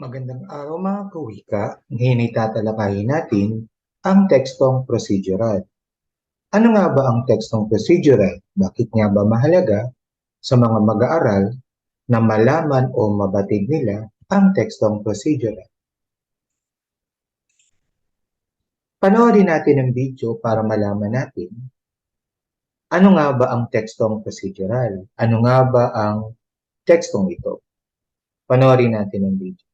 Magandang araw mga kawika. Ngayon ay tatalakayin natin ang tekstong procedural. Ano nga ba ang tekstong procedural? Bakit nga ba mahalaga sa mga mag-aaral na malaman o mabatid nila ang tekstong procedural? Panoorin natin ang video para malaman natin ano nga ba ang tekstong procedural? Ano nga ba ang tekstong ito? Panoorin natin ang video.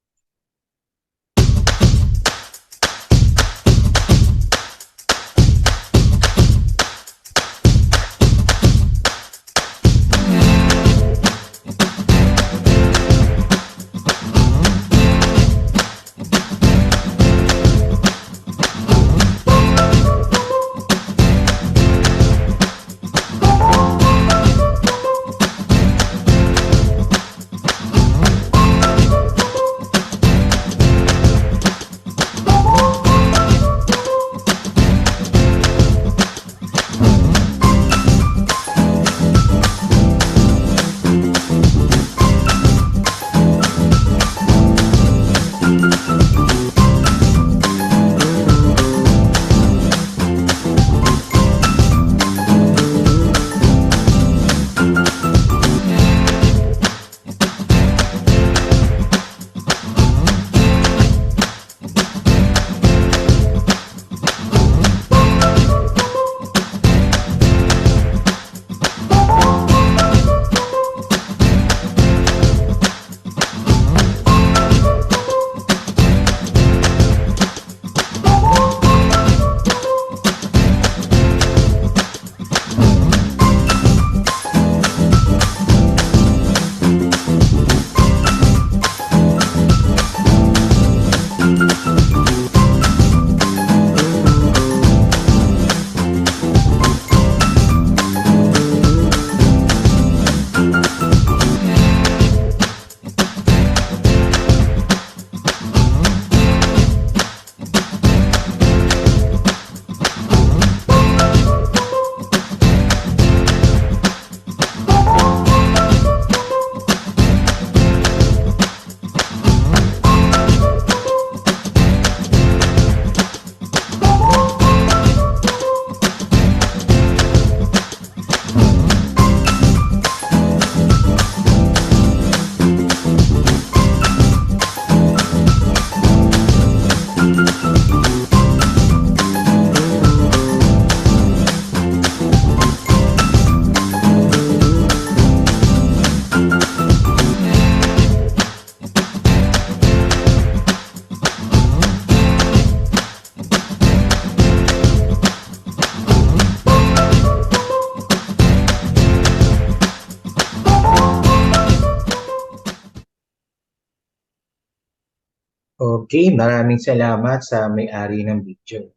Okay, maraming salamat sa may-ari ng video.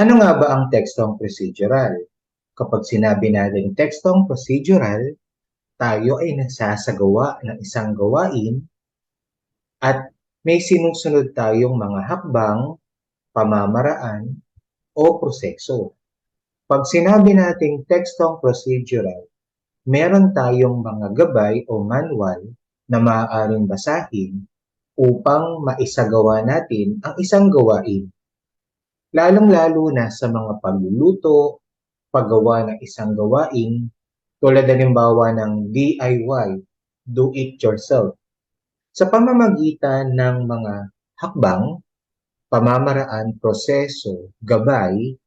Ano nga ba ang tekstong procedural? Kapag sinabi natin tekstong procedural, tayo ay nagsasagawa ng isang gawain at may sinusunod tayong mga hakbang, pamamaraan, o proseso. Pag sinabi nating tekstong procedural, meron tayong mga gabay o manual na maaaring basahin upang maisagawa natin ang isang gawain. Lalong-lalo na sa mga pagluluto, paggawa ng isang gawain, tulad halimbawa ng DIY, do it yourself. Sa pamamagitan ng mga hakbang, pamamaraan, proseso, gabay,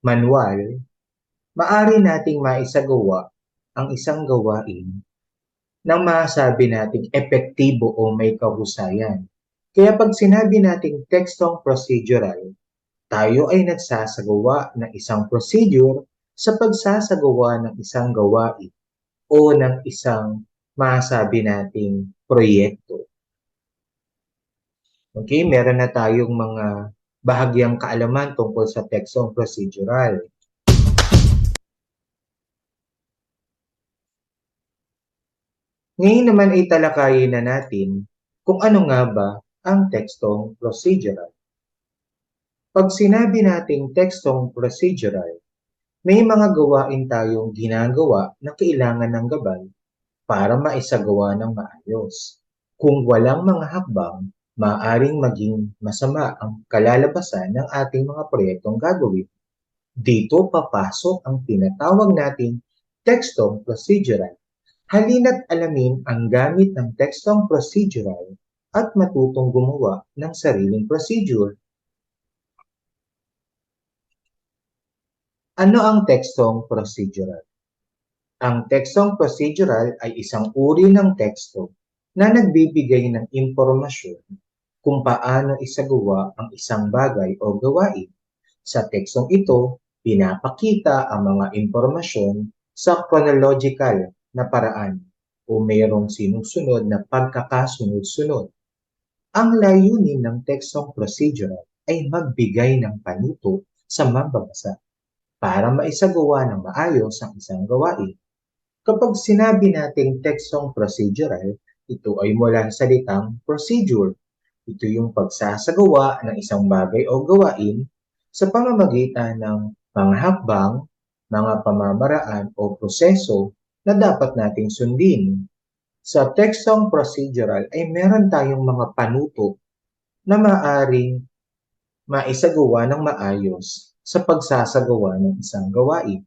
manual, maari nating maisagawa ang isang gawain nang masabi nating epektibo o may kahusayan. Kaya pag sinabi nating tekstong procedural, tayo ay nagsasagawa ng isang procedure sa pagsasagawa ng isang gawain o ng isang masabi nating proyekto. Okay, meron na tayong mga bahagyang kaalaman tungkol sa tekstong procedural. Ngayon naman ay talakayin na natin kung ano nga ba ang tekstong procedural. Pag sinabi nating tekstong procedural, may mga gawain tayong ginagawa na kailangan ng gabay para maisagawa ng maayos. Kung walang mga hakbang, maaaring maging masama ang kalalabasan ng ating mga proyektong gagawin. Dito papasok ang tinatawag nating tekstong procedural. Halina't alamin ang gamit ng tekstong procedural at matutong gumawa ng sariling procedure. Ano ang tekstong procedural? Ang tekstong procedural ay isang uri ng teksto na nagbibigay ng impormasyon kung paano isagawa ang isang bagay o gawain. Sa tekstong ito, pinapakita ang mga impormasyon sa chronological na paraan o mayroong sinusunod na pagkakasunod-sunod. Ang layunin ng tekstong procedural ay magbigay ng panuto sa mambabasa para maisagawa ng maayos ang isang gawain. Kapag sinabi nating tekstong procedural, ito ay mula sa salitang procedure. Ito yung pagsasagawa ng isang bagay o gawain sa pamamagitan ng mga hakbang, mga pamamaraan o proseso na dapat nating sundin. Sa tekstong procedural ay meron tayong mga panuto na maaring maisagawa ng maayos sa pagsasagawa ng isang gawain.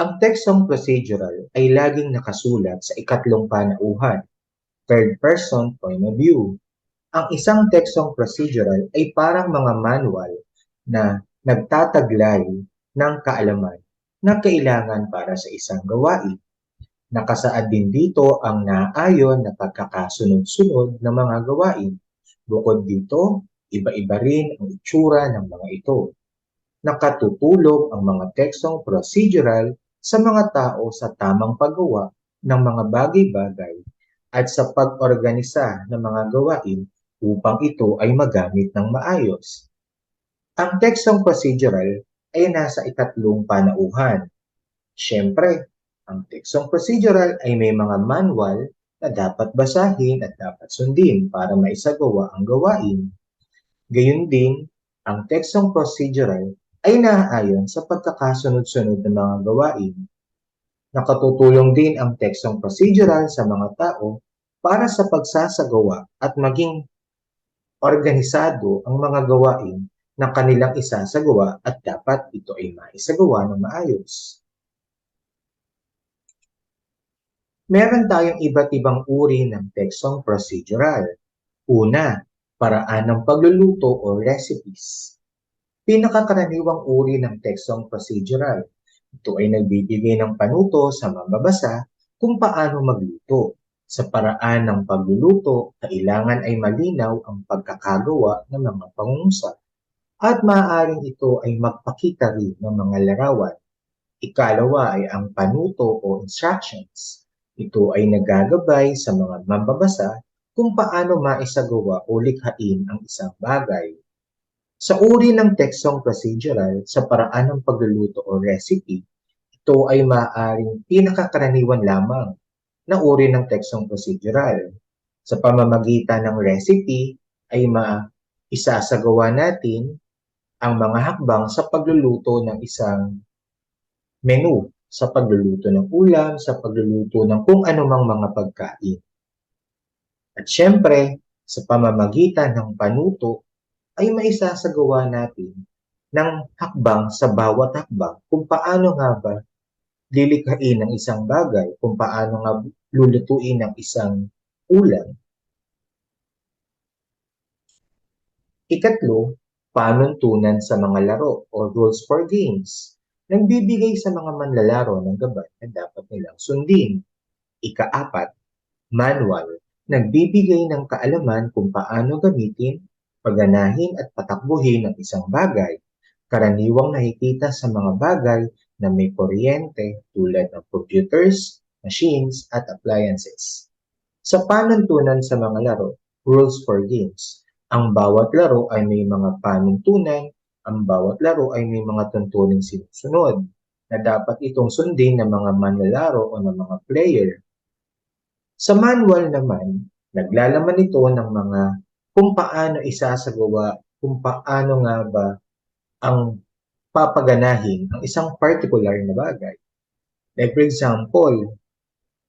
Ang tekstong procedural ay laging nakasulat sa ikatlong panauhan, third person point of view. Ang isang tekstong procedural ay parang mga manual na nagtataglay ng kaalaman na kailangan para sa isang gawain. Nakasaad din dito ang naayon na pagkakasunod-sunod ng mga gawain. Bukod dito, iba-iba rin ang itsura ng mga ito. Nakatutulog ang mga tekstong procedural sa mga tao sa tamang paggawa ng mga bagay-bagay at sa pag-organisa ng mga gawain upang ito ay magamit ng maayos. Ang tekstong procedural ay nasa ikatlong panauhan. Siyempre, ang tekstong procedural ay may mga manual na dapat basahin at dapat sundin para maisagawa ang gawain. Gayun din, ang tekstong procedural ay naaayon sa pagkakasunod-sunod ng mga gawain. Nakatutulong din ang tekstong procedural sa mga tao para sa pagsasagawa at maging organisado ang mga gawain na kanilang isasagawa at dapat ito ay maisagawa ng maayos. Meron tayong iba't ibang uri ng tekstong procedural. Una, paraan ng pagluluto o recipes pinakakaraniwang uri ng tekstong procedural. Ito ay nagbibigay ng panuto sa mambabasa kung paano magluto. Sa paraan ng pagluluto, kailangan ay malinaw ang pagkakagawa ng mga pangungusap at maaaring ito ay magpakita rin ng mga larawan. Ikalawa ay ang panuto o instructions. Ito ay nagagabay sa mga mambabasa kung paano maisagawa o likhain ang isang bagay. Sa uri ng tekstong procedural sa paraan ng pagluluto o recipe, ito ay maaaring pinakakaraniwan lamang na uri ng tekstong procedural. Sa pamamagitan ng recipe ay maisasagawa natin ang mga hakbang sa pagluluto ng isang menu, sa pagluluto ng ulam, sa pagluluto ng kung anumang mga pagkain. At syempre, sa pamamagitan ng panuto ay maisasagawa natin ng hakbang sa bawat hakbang kung paano nga ba lilikhain ng isang bagay, kung paano nga lulutuin ng isang ulam. Ikatlo, panuntunan sa mga laro o rules for games. Nagbibigay sa mga manlalaro ng gabay na dapat nilang sundin. Ikaapat, manual. Nagbibigay ng kaalaman kung paano gamitin paganahin at patakbuhin ang isang bagay, karaniwang nakikita sa mga bagay na may kuryente tulad ng computers, machines, at appliances. Sa panuntunan sa mga laro, rules for games, ang bawat laro ay may mga panuntunan, ang bawat laro ay may mga tuntuning sinusunod na dapat itong sundin ng mga manlalaro o ng mga player. Sa manual naman, naglalaman ito ng mga kung paano isasagawa, kung paano nga ba ang papaganahin ang isang particular na bagay. Like for example,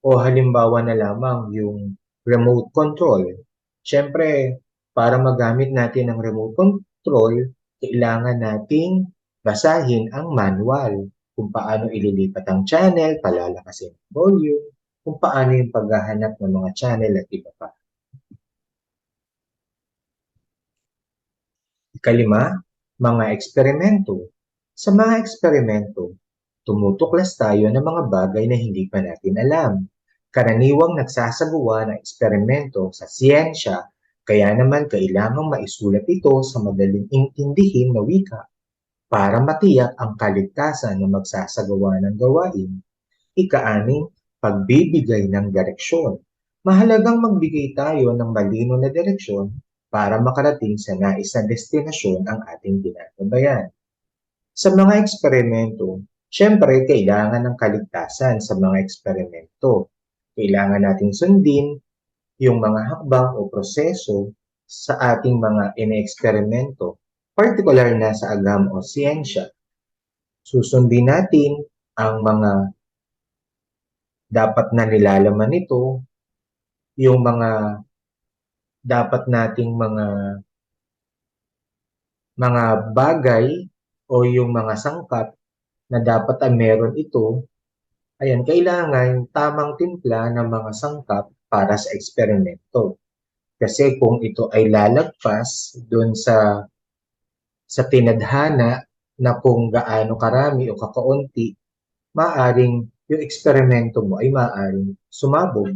O halimbawa na lamang yung remote control. Siyempre, para magamit natin ang remote control, kailangan nating basahin ang manual kung paano ililipat ang channel, palalakasin ang volume, kung paano yung paghahanap ng mga channel at iba pa. Ikalima, mga eksperimento. Sa mga eksperimento, tumutuklas tayo ng mga bagay na hindi pa natin alam. Karaniwang nagsasagawa ng eksperimento sa siyensya, kaya naman kailangang maisulat ito sa madaling intindihin na wika para matiyak ang kaligtasan ng magsasagawa ng gawain. Ikaaning, pagbibigay ng direksyon. Mahalagang magbigay tayo ng malino na direksyon para makarating sa nais na destinasyon ang ating ginagabayan. Sa mga eksperimento, syempre kailangan ng kaligtasan sa mga eksperimento. Kailangan nating sundin yung mga hakbang o proseso sa ating mga ine-eksperimento, particular na sa agam o siyensya. Susundin natin ang mga dapat na nilalaman nito, yung mga dapat nating mga mga bagay o yung mga sangkap na dapat ay meron ito, ayan, kailangan tamang timpla ng mga sangkap para sa eksperimento. Kasi kung ito ay lalagpas doon sa sa tinadhana na kung gaano karami o kakaunti, maaring yung eksperimento mo ay maaring sumabog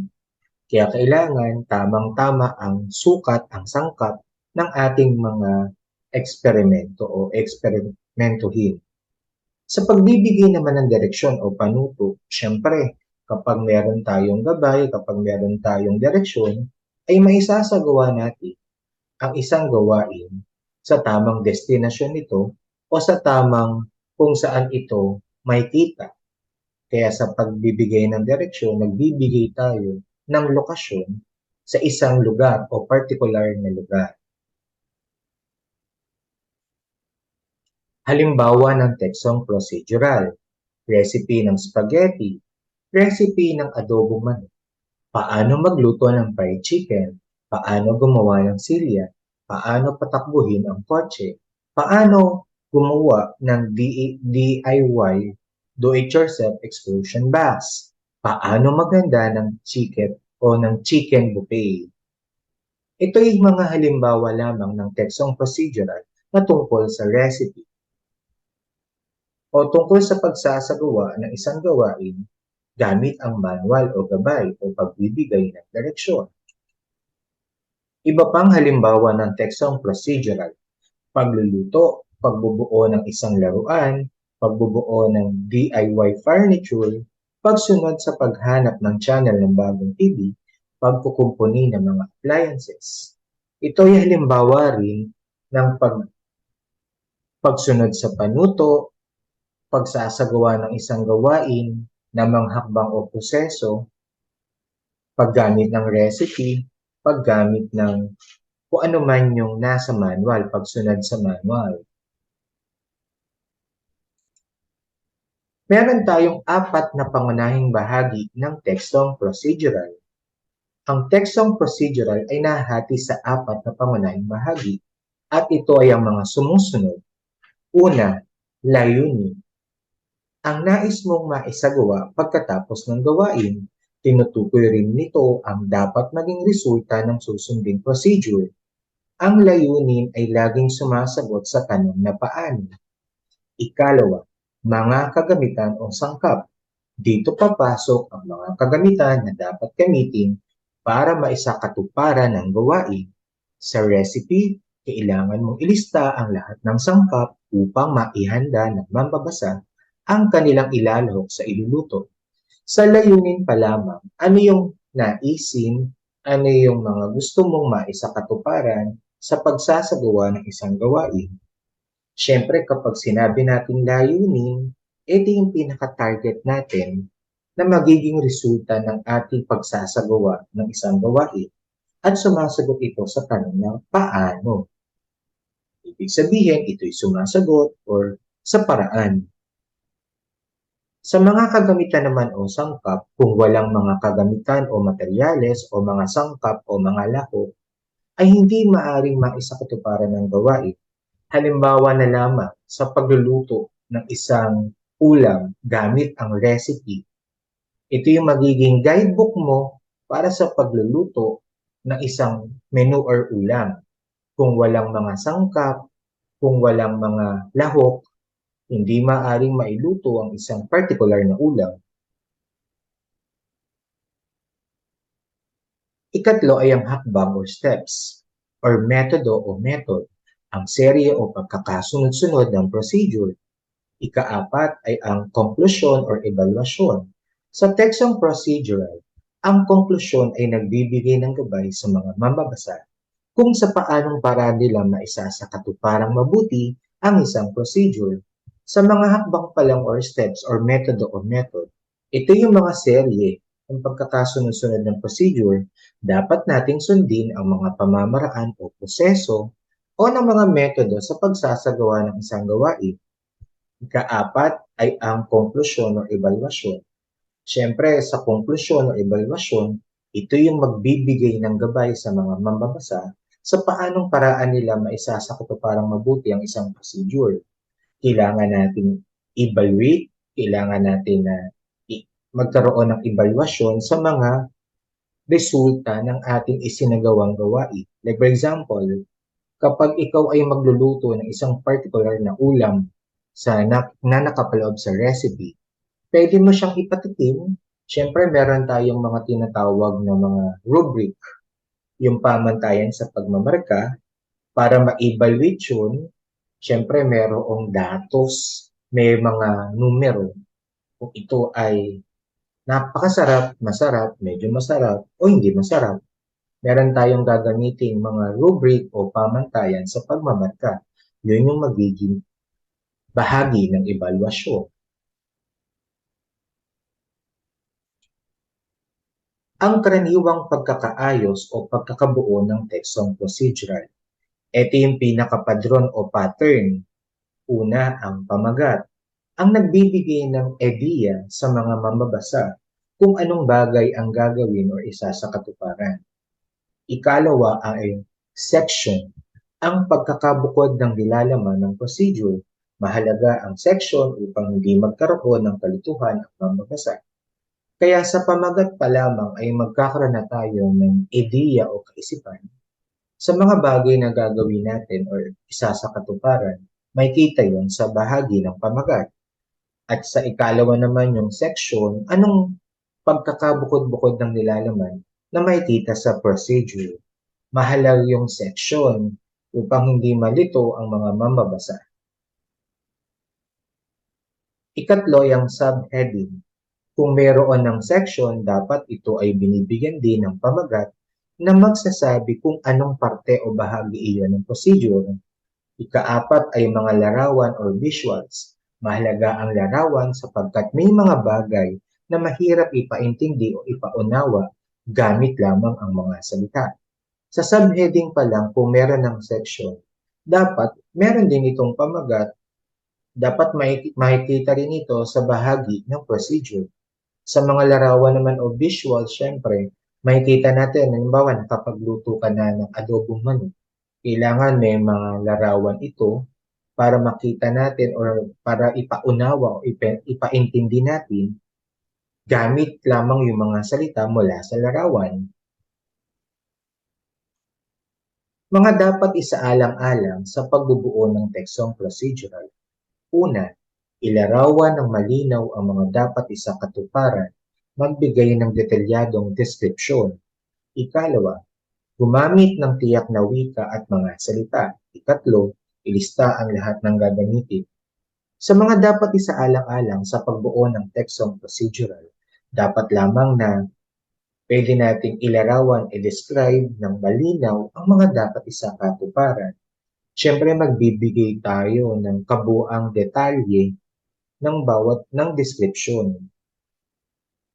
kaya kailangan tamang-tama ang sukat, ang sangkap ng ating mga eksperimento o eksperimentuhin. Sa pagbibigay naman ng direksyon o panuto, syempre, kapag meron tayong gabay, kapag meron tayong direksyon, ay maisasagawa natin ang isang gawain sa tamang destinasyon nito o sa tamang kung saan ito may kita. Kaya sa pagbibigay ng direksyon, nagbibigay tayo ng lokasyon sa isang lugar o particular na lugar. Halimbawa ng teksong procedural, recipe ng spaghetti, recipe ng adobong manok, paano magluto ng fried chicken, paano gumawa ng silya, paano patakbuhin ang kotse, paano gumawa ng DIY do-it-yourself explosion box, paano maganda ng chicken o ng chicken buffet. Ito ay mga halimbawa lamang ng teksong procedural na tungkol sa recipe o tungkol sa pagsasagawa ng isang gawain gamit ang manual o gabay o pagbibigay ng direksyon. Iba pang halimbawa ng teksong procedural, pagluluto, pagbubuo ng isang laruan, pagbubuo ng DIY furniture, pagsunod sa paghanap ng channel ng bagong TV, pagkukumpuni ng mga appliances. Ito ay halimbawa rin ng pag, pagsunod sa panuto, pagsasagawa ng isang gawain na manghakbang o proseso, paggamit ng recipe, paggamit ng kung ano man yung nasa manual, pagsunod sa manual. Meron tayong apat na pangunahing bahagi ng tekstong procedural. Ang tekstong procedural ay nahati sa apat na pangunahing bahagi at ito ay ang mga sumusunod. Una, layunin. Ang nais mong maisagawa pagkatapos ng gawain, tinutukoy rin nito ang dapat maging resulta ng susunding procedure. Ang layunin ay laging sumasagot sa tanong na paano. Ikalawa, mga kagamitan o sangkap. Dito papasok ang mga kagamitan na dapat gamitin para maisakatuparan ng gawain. Sa recipe, kailangan mong ilista ang lahat ng sangkap upang maihanda ng mambabasa ang kanilang ilalahok sa iluluto. Sa layunin pa lamang, ano yung naisin, ano yung mga gusto mong maisakatuparan sa pagsasagawa ng isang gawain Siyempre, kapag sinabi nating layunin, ito yung pinaka-target natin na magiging resulta ng ating pagsasagawa ng isang gawain at sumasagot ito sa tanong ng paano. Ibig sabihin, ito'y sumasagot or sa paraan. Sa mga kagamitan naman o sangkap, kung walang mga kagamitan o materyales o mga sangkap o mga lahok, ay hindi maaring maisakatuparan ng gawain. Halimbawa na lamang sa pagluluto ng isang ulam gamit ang recipe. Ito yung magiging guidebook mo para sa pagluluto ng isang menu or ulam. Kung walang mga sangkap, kung walang mga lahok, hindi maaring mailuto ang isang particular na ulam. Ikatlo ay ang hakbang or steps or metodo o method, ang serye o pagkakasunod-sunod ng procedure. Ikaapat ay ang conclusion or evaluation. Sa tekstong procedural, ang konklusyon ay nagbibigay ng gabay sa mga mambabasa kung sa paanong paraan nila maisa sa katuparang mabuti ang isang procedure. Sa mga hakbang pa lang or steps or metodo o method, ito yung mga serye ng pagkakasunod-sunod ng procedure, dapat nating sundin ang mga pamamaraan o proseso o ng mga metodo sa pagsasagawa ng isang gawain. Ikaapat ay ang konklusyon o evaluasyon. Siyempre, sa konklusyon o evaluasyon, ito yung magbibigay ng gabay sa mga mambabasa sa paanong paraan nila maisa sa katuparang mabuti ang isang procedure. Kailangan natin evaluate, kailangan natin na magkaroon ng evaluasyon sa mga resulta ng ating isinagawang gawain. Like for example, kapag ikaw ay magluluto ng isang particular na ulam sa na, na nakapaloob sa recipe, pwede mo siyang ipatikim. Siyempre, meron tayong mga tinatawag na mga rubric, yung pamantayan sa pagmamarka, para ma-evaluate yun, siyempre merong datos, may mga numero, kung ito ay napakasarap, masarap, medyo masarap, o hindi masarap. Meron tayong gagamitin mga rubric o pamantayan sa pagmamarka. Yun yung magiging bahagi ng evaluasyon. ang karaniwang pagkakaayos o pagkakabuo ng tekstong procedural. Ito yung pinakapadron o pattern. Una, ang pamagat. Ang nagbibigay ng ideya sa mga mamabasa kung anong bagay ang gagawin o isa sa katuparan. Ikalawa ay section. Ang pagkakabukod ng nilalaman ng procedure. Mahalaga ang section upang hindi magkaroon ng kalituhan ang mamabasa. Kaya sa pamagat pa lamang ay magkakaroon na tayo ng ideya o kaisipan sa mga bagay na gagawin natin o isa sa katuparan, may kita yon sa bahagi ng pamagat. At sa ikalawa naman yung section, anong pagkakabukod-bukod ng nilalaman na may kita sa procedure. Mahalaga yung section upang hindi malito ang mga mamabasa. Ikatlo, yung subheading kung mayroon ng section, dapat ito ay binibigyan din ng pamagat na magsasabi kung anong parte o bahagi iyon ng procedure. Ikaapat ay mga larawan or visuals. Mahalaga ang larawan sapagkat may mga bagay na mahirap ipaintindi o ipaunawa gamit lamang ang mga salita. Sa subheading pa lang, kung meron ng section, dapat meron din itong pamagat, dapat makikita rin ito sa bahagi ng procedure. Sa mga larawan naman o visual, syempre, makikita natin, halimbawa, nakapagluto ka na ng adobong manok, kailangan may mga larawan ito para makita natin or para ipaunawa o ipa, ipaintindi natin gamit lamang yung mga salita mula sa larawan. Mga dapat isaalang-alang sa pagbubuo ng tekstong procedural. Una, Ilarawan ng malinaw ang mga dapat isakatuparan, magbigay ng detalyadong deskripsyon. Ikalawa, gumamit ng tiyak na wika at mga salita. Ikatlo, ilista ang lahat ng gagamitin. Sa mga dapat isaalang-alang sa pagbuo ng tekstong procedural, dapat lamang na pwede nating ilarawan, i-describe ng malinaw ang mga dapat isakatuparan. Siyempre, magbibigay tayo ng kabuang detalye ng bawat ng description.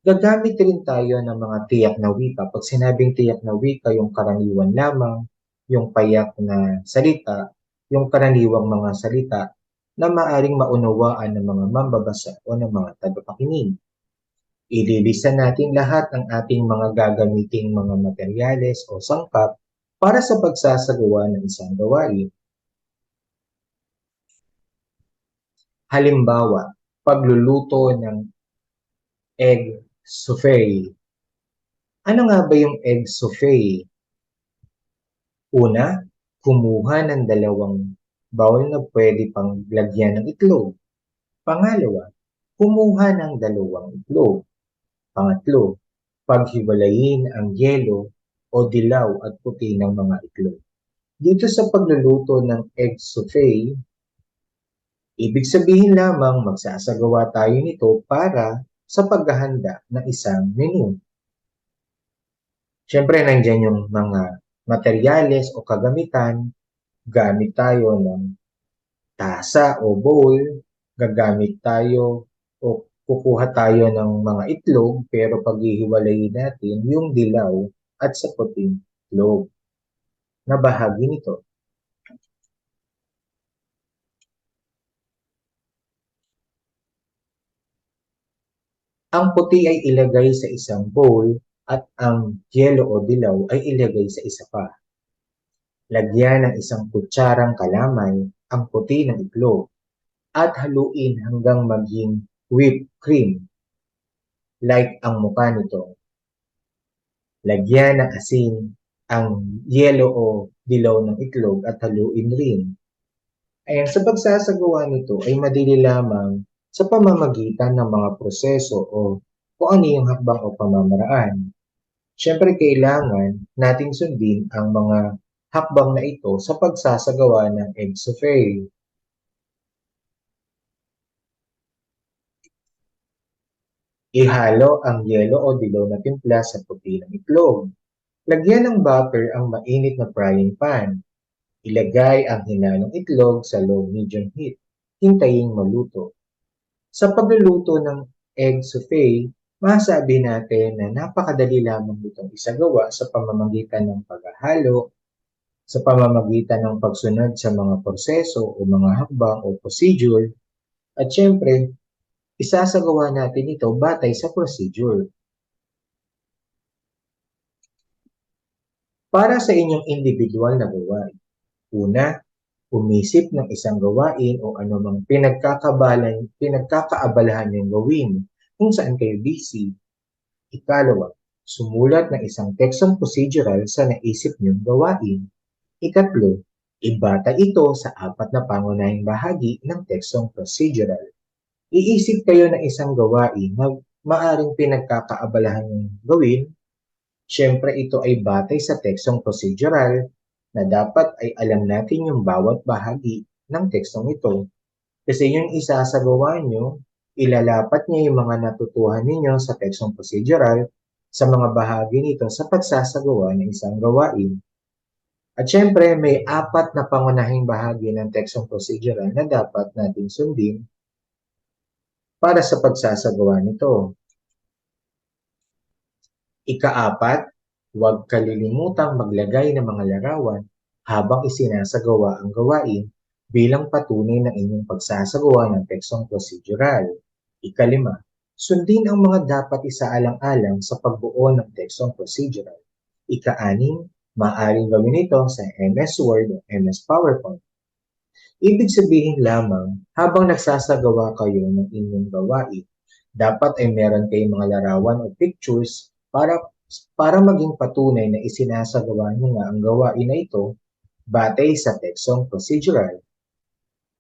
Gagamit rin tayo ng mga tiyak na wika. Pag sinabing tiyak na wika, yung karaniwan lamang, yung payak na salita, yung karaniwang mga salita, na maaring maunawaan ng mga mambabasa o ng mga tagapakinig. Ililista natin lahat ng ating mga gagamiting mga materyales o sangkap para sa pagsasagawa ng isang gawain. Halimbawa, pagluluto ng egg souffle. Ano nga ba yung egg souffle? Una, kumuha ng dalawang bowl na pwede pang lagyan ng itlog. Pangalawa, kumuha ng dalawang itlog. Pangatlo, paghiwalayin ang yelo o dilaw at puti ng mga itlog. Dito sa pagluluto ng egg souffle, ibig sabihin lamang magsasagawa tayo nito para sa paghahanda ng isang menu. Siyempre, nandyan yung mga materyales o kagamitan. Gamit tayo ng tasa o bowl, gagamit tayo o kukuha tayo ng mga itlog pero paghihiwalayin natin yung dilaw at sa puting itlog na bahagi nito. Ang puti ay ilagay sa isang bowl at ang yelo o dilaw ay ilagay sa isa pa. Lagyan ng isang kutsarang kalamay ang puti ng itlog at haluin hanggang maging whipped cream, like ang mukha nito. Lagyan ng asin ang yelo o dilaw ng itlog at haluin rin. Ayan, sa pagsasagawa nito ay madali lamang sa pamamagitan ng mga proseso o kung ano yung hakbang o pamamaraan. Siyempre, kailangan nating sundin ang mga hakbang na ito sa pagsasagawa ng souffle. Ihalo ang yelo o dilaw na timpla sa puti ng itlog. Lagyan ng butter ang mainit na frying pan. Ilagay ang hinalong itlog sa low medium heat. Hintayin maluto. Sa pagluluto ng egg souffle, masabi natin na napakadali lamang itong isagawa sa pamamagitan ng paghahalo, sa pamamagitan ng pagsunod sa mga proseso o mga hakbang o procedure, at syempre, isasagawa natin ito batay sa procedure. Para sa inyong individual na gawain, una, umisip ng isang gawain o anumang pinagkakabalan, pinagkakaabalahan yung gawin kung saan kayo busy. Ikalawa, sumulat ng isang tekstong procedural sa naisip niyong gawain. Ikatlo, ibata ito sa apat na pangunahing bahagi ng tekstong procedural iisip kayo ng isang gawain na maaring pinagkakaabalahan ng gawin, syempre ito ay batay sa tekstong procedural na dapat ay alam natin yung bawat bahagi ng tekstong ito. Kasi yung isasagawa nyo, ilalapat niya yung mga natutuhan ninyo sa tekstong procedural sa mga bahagi nito sa pagsasagawa ng isang gawain. At syempre, may apat na pangunahing bahagi ng tekstong procedural na dapat natin sundin para sa pagsasagawa nito. Ikaapat, huwag kalilimutang maglagay ng mga larawan habang isinasagawa ang gawain bilang patunay ng inyong pagsasagawa ng tekstong procedural. Ikalima, sundin ang mga dapat isaalang-alang sa pagbuo ng tekstong procedural. Ikaanim, maaaring gawin ito sa MS Word o MS PowerPoint. Ibig sabihin lamang, habang nagsasagawa kayo ng inyong gawain, dapat ay meron kayong mga larawan o pictures para para maging patunay na isinasagawa nyo nga ang gawain na ito batay sa tekstong procedural.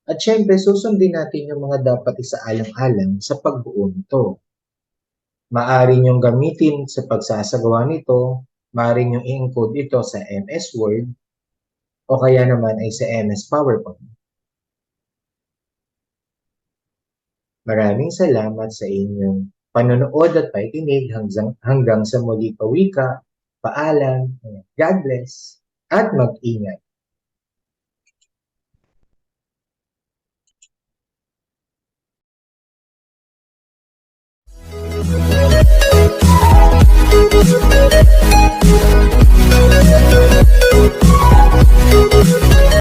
At syempre, susundin natin yung mga dapat isaalang-alang sa pagbuo nito. Maari nyong gamitin sa pagsasagawa nito, maari nyong i-encode ito sa MS Word, o kaya naman ay sa MS PowerPoint. Maraming salamat sa inyong panonood at pakikinig hanggang, hanggang sa muli pawika, paalam, God bless, at mag-ingat.